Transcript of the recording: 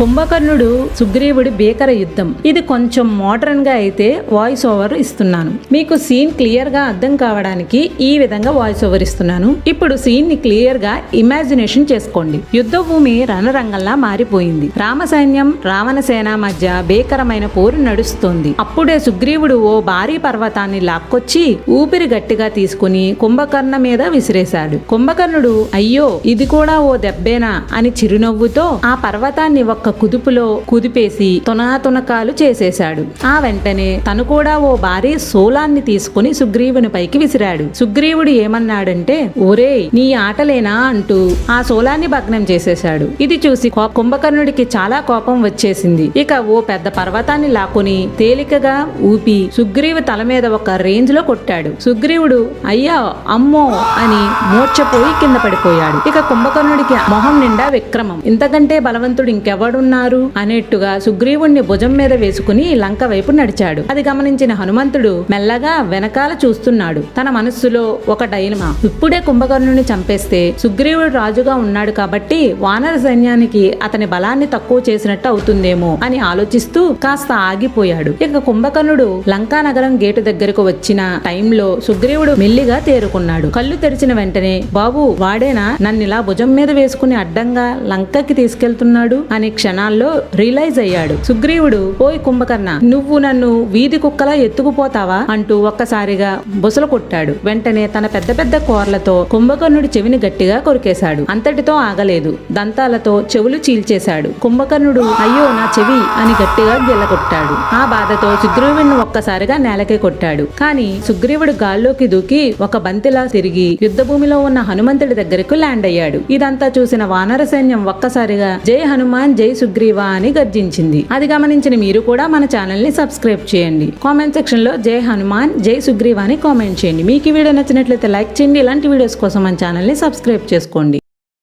కుంభకర్ణుడు సుగ్రీవుడి భీకర యుద్ధం. ఇది కొంచెం మోడర్న్గా అయితే వాయిస్ ఓవర్ ఇస్తున్నాను. మీకు సీన్ క్లియర్గా అర్థం కావడానికి ఈ విధంగా వాయిస్ ఓవర్ ఇస్తున్నాను. ఇప్పుడు సీన్ని క్లియర్గా ఇమాజినేషన్ చేసుకోండి. యుద్ధ భూమి రణరంగంలా మారిపోయింది. రామ సైన్యం రావణ సేన మధ్య భీకరమైన పోరు నడుస్తోంది. అప్పుడే సుగ్రీవుడు ఓ భారీ పర్వతాన్ని లాక్కొచ్చి ఊపిరి గట్టిగా తీసుకుని కుంభకర్ణ మీద విసిరేశాడు. కుంభకర్ణుడు అయ్యో ఇది కూడా ఓ దెబ్బేనా? అని చిరునవ్వుతో ఆ పర్వతాన్ని ఒక్క కుదుపులో కుదిపేసి తునాతునకాలు చేసేశాడు. ఆ వెంటనే తను కూడా ఓ భారీ శూలాన్ని తీసుకుని సుగ్రీవుని పైకి విసిరాడు. సుగ్రీవుడు ఏమన్నాడంటే ఒరేయ్ నీ ఆటలేనా? అంటూ ఆ శూలాన్ని భగ్నం చేసేశాడు. ఇది చూసి కుంభకర్ణుడికి చాలా కోపం వచ్చేసింది. ఇక ఓ పెద్ద పర్వతాన్ని లాక్కుని తేలికగా ఊపి సుగ్రీవు తల మీద ఒక రేంజ్లో కొట్టాడు. సుగ్రీవుడు అయ్యా అమ్మో! అని మూర్చపోయి కింద పడిపోయాడు. ఇక కుంభకర్ణుడికి మొహం నిండా విక్రమం. ఇంతకంటే బలవంతుడు ఎవరున్నారు అనేట్టుగా సుగ్రీవుణ్ణి భుజం మీద వేసుకుని లంక వైపు నడిచాడు. అది గమనించిన హనుమంతుడు మెల్లగా వెనకాల చూస్తున్నాడు. తన మనస్సులో ఒక డైనమా ఇప్పుడే కుంభకర్ణుని చంపేస్తే సుగ్రీవుడు రాజుగా ఉన్నాడు కాబట్టి వానర సైన్యానికి అతని బలాన్ని తక్కువ చేసినట్టు అవుతుందేమో అని ఆలోచిస్తూ కాస్త ఆగిపోయాడు. ఇక కుంభకర్ణుడు లంకా నగరం గేటు దగ్గరకు వచ్చిన టైంలో సుగ్రీవుడు మెల్లిగా తేరుకున్నాడు. కళ్ళు తెరిచిన వెంటనే బాబు వాడేనా? నన్నిలా భుజం మీద వేసుకుని అడ్డంగా లంకకి తీసుకెళ్తున్నాడు? అని క్షణాల్లో రియలైజ్ అయ్యాడు. సుగ్రీవుడు ఓయ్ కుంభకర్ణ నువ్వు నన్ను వీధి కుక్కలా ఎత్తుకుపోతావా? అంటూ ఒక్కసారిగా బుసలు కొట్టాడు. వెంటనే తన పెద్ద పెద్ద కోర్లతో కుంభకర్ణుడి చెవిని గట్టిగా కొరికేశాడు. అంతటితో ఆగలేదు. దంతాలతో చెవులు చీల్చేశాడు. కుంభకర్ణుడు అయ్యో నా చెవి అని గట్టిగా గిల్లకొట్టాడు ఆ బాధతో సుగ్రీవుడిని ఒక్కసారిగా నేలకే కొట్టాడు. కానీ సుగ్రీవుడు గాల్లోకి దూకి ఒక బంతిలా తిరిగి యుద్ధభూమిలో ఉన్న హనుమంతుడి దగ్గరకు ల్యాండ్ అయ్యాడు. ఇదంతా చూసిన వానర సైన్యం ఒక్కసారిగా జై హనుమాన్ జై జై సుగ్రీవా అని గర్జించింది. అది గమనించిన మీరు కూడా మన ఛానల్ని సబ్స్క్రైబ్ చేయండి. కామెంట్ సెక్షన్లో జై హనుమాన్ జై సుగ్రీవా అని కామెంట్ చేయండి. మీకు ఈ వీడియో నచ్చినట్లయితే లైక్ చేయండి. ఇలాంటి వీడియోస్ కోసం మన ఛానల్ని సబ్స్క్రైబ్ చేసుకోండి.